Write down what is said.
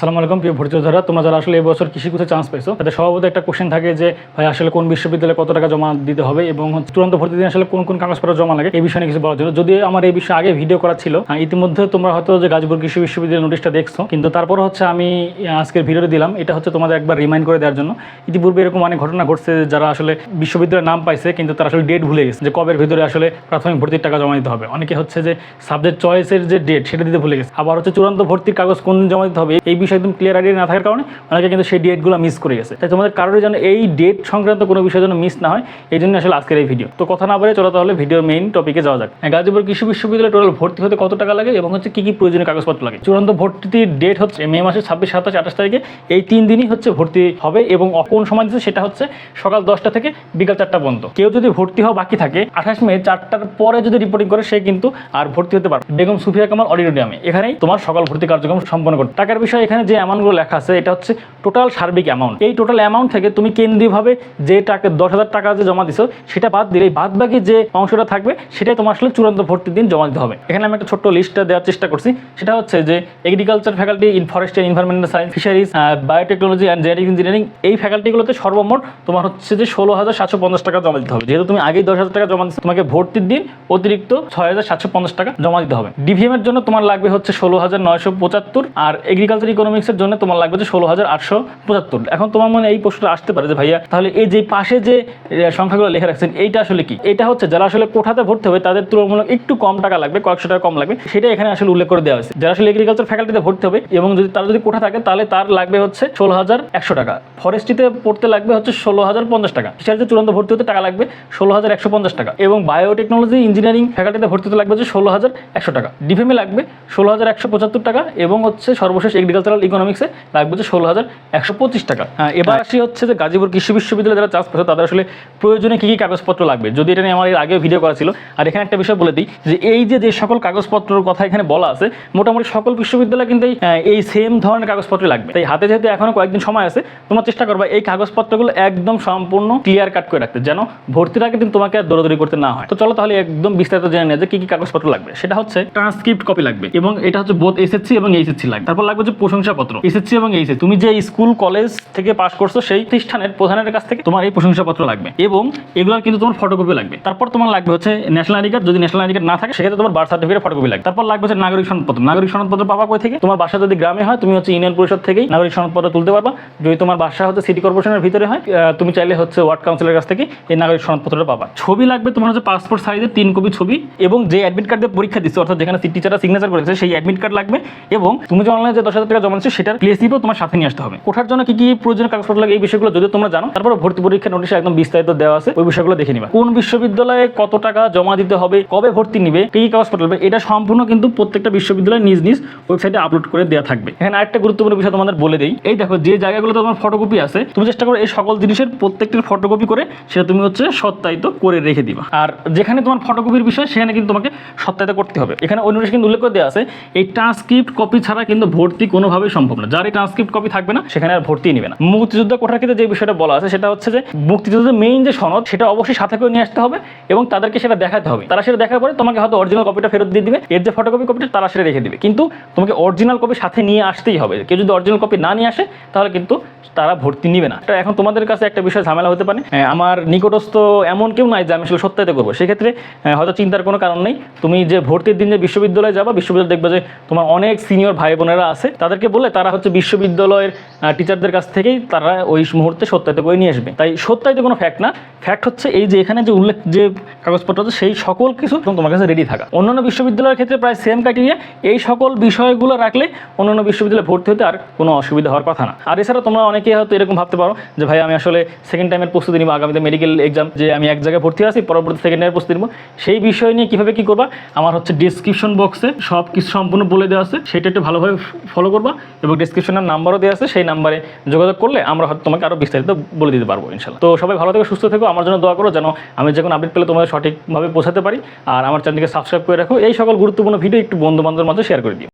সালাম আলাইকুম, প্রিয় ভর্তি যোদ্ধারা তোমরা যারা আসলে এবছর কৃষি কোথায় চান্স পাইছো তাদের স্বভাবত একটা কোশ্চেন থাকে যে, ভাই, আসলে কোন বিশ্ববিদ্যালয়ে কত টাকা জমা দিতে হবে এবং চূড়ান্ত ভর্তি দিন আসলে কোন কোন কাগজপত্র জমা লাগে, এই বিষয়ে কিছু বলার জন্য। যদি আমার এই বিষয়ে আগে ভিডিও করা ছিল ইতিমধ্যে তোমরা হয়তো যে গাজীপুর কৃষি বিশ্ববিদ্যালয়ের নোটিশটা দেখছ, কিন্তু তারপর হচ্ছে আমি আজকের ভিডিওটা দিলাম। এটা হচ্ছে তোমাদের একবার রিমাইন্ড করে দেওয়ার জন্য। ইতিপূর্বে এরকম অনেক ঘটনা ঘটছে যারা আসলে বিশ্ববিদ্যালয়ের নাম পাইছে, কিন্তু তারা আসলে ডেট ভুলে গেছে, যে কবের ভিতরে আসলে প্রাথমিক ভর্তির টাকা জমা দিতে হবে। অনেকে হচ্ছে যে সাবজেক্ট চয়েসের যে ডেট সেটা দিতে ভুলে গেছে। আবার হচ্ছে চূড়ান্ত ভর্তির কাগজ কোন জমা দিতে হবে, এই বিষয়ে একদম ক্লিয়ার আইডিয়া না থাকার কারণে অনেকে কিন্তু সেই ডেটগুলো মিস করে গেছে। তাই তোমাদের কারোর যেন এই ডেট সংক্রান্ত কোনো বিষয় যেন মিস না হয়, এই জন্য আসলে আজকের এই ভিডিও তো কথা না বলে চলো তাহলে ভিডিওর মেইন টপিকে যাওয়া যাক। গাজীপুর কৃষি বিশ্ববিদ্যালয়ে টোটাল ভর্তি হতে কত টাকা লাগে এবং হচ্ছে কি কি প্রয়োজনীয় কাগজপত্র লাগে? চূড়ান্ত ভর্তির ডেট হচ্ছে মে মাসের ছাব্বিশ, সাতাশ, আঠাশ তারিখে। এই তিন দিনই হচ্ছে ভর্তি হবে এবং কোন সময় দিচ্ছে সেটা হচ্ছে সকাল দশটা থেকে বিকাল চারটা পর্যন্ত। কেউ যদি ভর্তি হওয়া বাকি থাকে, আঠাশ মে চারটার পরে যদি রিপোর্টিং করে, সে কিন্তু আর ভর্তি হতে পারবে বেগম সুফিয়া কামাল, অডিটোরিয়ামে। এখানেই তোমার সকাল ভর্তি কার্যক্রম সম্পন্ন করতে টাকার বিষয়ে এখানে যে অ্যামাউন্টগুলো লেখা আছে, এটা হচ্ছে টোটাল সার্বিক অ্যামাউন্ট এই টোটাল অ্যামাউন্ট থেকে তুমি কেন্দ্রীয়ভাবে যে টাকা দশ হাজার টাকা যে জমা দিছো, সেটা বাদ দিলে বাদ বাকি যে অংশটা থাকবে, সেটাই তোমার আসলে চূড়ান্ত ভর্তির দিন জমা দিতে হবে। এখানে আমি একটা ছোট্ট লিস্টটা দেওয়ার চেষ্টা করছি। সেটা হচ্ছে যে agriculture faculty in forest and environmental science fisheries biotechnology and genetic engineering এই ফ্যাকাল্টিগুলোতে সর্বমোট তোমার হচ্ছে যে ষোলো হাজার সাতশো পঞ্চাশ টাকা জমা দিতে হবে। যেহেতু তুমি আগেই দশ হাজার টাকা জমা দিচ্ছ তোমাকে ভর্তির দিন অতিরিক্ত ছয় হাজার সাতশো পঞ্চাশ টাকা জমা দিতে হবে। ডিভিএম এর জন্য তোমার লাগবে হচ্ছে ষোলো হাজার নয়শো পঁচাত্তর আর এগ্রিকালচার ইকোনমিক্সের জন্য তোমার লাগবে যে ষোলো হাজার আটশো পঁচাত্তর। এখন তোমার মনে এই প্রশ্নটা আসতে পারে যে ভাইয়া, তাহলে এই যে পাশে যে সংখ্যাগুলো লেখা রাখছেন, এইটা আসলে কি? এটা হচ্ছে যারা আসলে কোঠাতে ভর্তি হবে, তাদের তুলনামূলক একটু কম টাকা লাগবে, কয়েকশো টাকা কম লাগবে। সেটা এখানে আসলে উল্লেখ করে দেওয়া হয়েছে। যারা আসলে এগ্রিকালচার ফ্যাকাল্টিতে ভর্তি হবে এবং যদি তারা যদি কোঠা থাকে, তাহলে তার লাগবে হচ্ছে ষোলো হাজার একশো টাকা। ফরেস্ট্রিতে পড়তে লাগবে হচ্ছে ষোলো হাজার পঞ্চাশ টাকা। ফিশারিতে চূড়ান্ত ভর্তি হতে টাকা লাগবে ষোলো হাজার একশো পঞ্চাশ টাকা এবং বায়োটেকনোলজি ইঞ্জিনিয়ারিং ফ্যাকাল্টিতে ভর্তি হতে লাগবে হচ্ছে ষোলো হাজার একশো টাকা। ডিফেমে লাগবে ষোলো হাজার একশো পঁচাত্তর টাকা এবং হচ্ছে সর্বশেষ এগ্রিকালচারাল ইকোনমিক্সে লাগবে হচ্ছে ষোলো হাজার একশো পঁচিশ টাকা। হ্যাঁ, এবার আসি হচ্ছে যে গাজীপুর কৃষি বিশ্ববিদ্যালয়ে যারা চান্স পেয়েছে তাদের আসলে প্রয়োজনে কী কী কাগজপত্র লাগবে? যদি এটা নিয়ে আমার এর আগেও ভিডিও করা ছিল আর এখানে একটা বিষয় বলে দিই যে এই যে যে সকল কাগজপত্রের কথা এখানে বলা আছে মোটামুটি সকল বিশ্ববিদ্যালয় কিন্তু এই, সেম ধরনের কাগজপত্র লাগবে। তাই হাতে যেহেতু এখনও কয়েকদিন সময় আছে তোমরা চেষ্টা করবা এই কাগজপত্রগুলো একদম সম্পূর্ণ ক্লিয়ার কাট করে রাখতে যেন ভর্তির আগে কিন্তু তোমাকে আর দৌড়াদৌড়ি করতে না হয়। তো চলো তাহলে একদম বিস্তারিত জেনে নেওয়া যে কি কি কাগজপত্র লাগবে। সেটা হচ্ছে ট্রান্সক্রিপ্ট কপি লাগবে এবং এটা হচ্ছে বোধ এসএসসি এবং এইচএসসি লাগবে। তারপর লাগবে যে প্রশংসাপত্র? এসএসসি এবং এইচএসসি তুমি যে স্কুল, কলেজ থেকে পাস করছ, সেই প্রতিষ্ঠানের প্রধানের কাছ থেকে তোমার এই প্রশংসাপত্র লাগবে। এবং এগুলোর কিন্তু তোমার ফটোকপি লাগবে। তারপর তোমার লাগবে হচ্ছে ন্যাশনাল আইডি কার্ড যদি ন্যাশনাল আইডি কার্ড না থাকে, সেক্ষেত্রে তোমার বার্থ সার্টিফিকেট ফটোকপি লাগবে। তারপর লাগবে হচ্ছে নাগরিক সনদপত্র। নাগরিক সনদপত্র পাবা কই থেকে? তোমার বাসা যদি গ্রামে হয়, তুমি হচ্ছে ইউনিয়ন পরিষদ থেকেই নাগরিক সনদপত্র তুলতে পারবা। যদি তোমার বাসা হচ্ছে সিটি কর্পোরেশনের ভিতরে হয় তুমি চাইলে হচ্ছে ওয়ার্ড কাউন্সিলের কাছ থেকে এই নাগরিক সনদপত্রটা পাবা। ছবি লাগবে তোমার হচ্ছে পাসপোর্ট সাইজের তিন কপি ছবি এবং যে অ্যাডমিট কার্ড দিয়ে পরীক্ষা দিচ্ছে, অর্থাৎ যেখানে টিচাররা সিগনেচার করেছে, সেই অ্যাডমিট কার্ড লাগবে। এবং তুমি যে অনলাইনে যে দশ হাজার টাকা দিচ্ছ সেটার প্লেস দিবেও তোমার সাথে নিয়ে আসতে হবে। কোঠার জন্য কি কি প্রয়োজনীয় কাগজপত্র লাগে এই বিষয়গুলো যদি তোমরা জানো, তারপরে ভর্তি পরীক্ষা নোটিশে একদম বিস্তারিত দেওয়া আছে, ওই বিষয়গুলো দেখে নিবা। কোন বিশ্ববিদ্যালয়ে কত টাকা জমা দিতে হবে, কবে ভর্তি নিবে, কি কাগজপত্র লাগবে, এটা সম্পূর্ণ কিন্তু প্রত্যেকটা বিশ্ববিদ্যালয় নিজ নিজ ওয়েবসাইটে আপলোড করে দেওয়া থাকবে। এখানে আরেকটা গুরুত্বপূর্ণ বিষয় তোমাদের বলে দেই, এই দেখো যে জায়গাগুলো তোমার ফটোকপি আছে, তুমি চেষ্টা করো এই সকল জিনিসের প্রত্যেকটির ফটোকপি করে সেটা তুমি হচ্ছে সত্যায়িত করে রেখে দিবা। আর যেখানে তোমার ফটোকপির বিষয়, সেখানে কিন্তু তোমাকে সত্যায়িত করতে হবে। এখানে অন্য কিন্তু উল্লেখ করে দেওয়া আছে, এই ট্রান্সক্রিপ্ট কপি ছাড়া কিন্তু ভর্তি কোনোভাবেই সম্ভব না। যার এই ট্রান্সক্রিপ্ট কপি থাকবে না সেখানে আর ভর্তি নেবে না। মুক্তিযুদ্ধ কোঠার ক্ষেত্রে যে বিষয়টা বলা আছে সেটা হচ্ছে যে মুক্তিযুদ্ধের মেইন যে সনদ সেটা অবশ্যই সাথে করে নিয়ে আসতে হবে এবং তাদেরকে সেটা দেখাতে হবে। তারা সেটা দেখার পরে তোমাকে হয়তো অরিজিনাল কপিটা ফেরত দিয়ে দিবে। এর যে ফটোকপি কপিটা তারা সেটা রেখে দিবে। কিন্তু তোমাকে অরিজিনাল কপি সাথে নিয়ে আসতেই হবে। কেউ যদি অরিজিনাল কপি না নিয়ে আসে তাহলে কিন্তু তারা ভর্তি নিবে না। এখন তোমাদের কাছে একটা বিষয় ঝামেলা হতে পারে। আমার নিকটস্থ এমন কেউ নাই যে আমি আসলে সত্যায়িত করব। সেক্ষেত্রে হ্যাঁ, হয়তো চিন্তার কোনো কারণ নেই। তুমি যে ভর্তির দিন যে বিশ্ববিদ্যালয়ে যাবা বিশ্ববিদ্যালয় দেখবে যে তোমার অনেক সিনিয়র ভাই বোনেরা আছে। তাদেরকে বলে তারা হচ্ছে বিশ্ববিদ্যালয়ের টিচারদের কাছ থেকেই তারা ওই মুহূর্তে সত্যায়িত করে নিয়ে আসবে। তাই সত্যায়িত কোনো ফ্যাক্ট না। ফ্যাক্ট হচ্ছে এই যে এখানে যে উল্লেখ, যে কাগজপত্র আছে, সেই সকল কিছু তোমার কাছে রেডি থাকা। অন্যান্য বিশ্ববিদ্যালয়ের ক্ষেত্রে প্রায় সেম ক্রাইটেরিয়া এই সকল বিষয়গুলো রাখলে অন্যান্য বিশ্ববিদ্যালয়ে ভর্তি হতে আর কোনো অসুবিধা হওয়ার কথা না। আর এছাড়া তোমরা অনেকেই হয়তো এরকম ভাবতে পারো যে, ভাই, আমি আসলে সেকেন্ড টাইমের প্রস্তুতি নিব, আগামীতে মেডিকেল এক্সাম যে আমি এক জায়গায় ভর্তি আছি, পরবর্তী সেকেন্ড ইয়ার প্রস্তুতি নিব। সেই বিষয় নিয়ে কীভাবে কী করবা? আমার হচ্ছে ডিসক্রিপশন বক্সে সব কিছু সম্পূর্ণ বলে দেওয়া আছে। সেটা একটু ভালোভাবে ফলো করবা। এবং ডিসক্রিপশনের নাম্বারও দেওয়া আছে, সেই নাম্বারে যোগাযোগ করলে আমরা হয়তো তোমাকে আরও বিস্তারিত বলে দিতে পারব ইনশাল্লাহ। তো সবাই ভালো থেকে, সুস্থ থেকো, আমার জন্য দোয়া করো যেন আমি যখন আপডেট পেলে তোমাদের সঠিকভাবে পৌঁছাতে পারি। আর আমার চ্যানেলকে সাবস্ক্রাইব করে রাখো। এই সকল গুরুত্বপূর্ণ ভিডিও একটু বন্ধু বান্ধবের মাঝে শেয়ার করে দিও।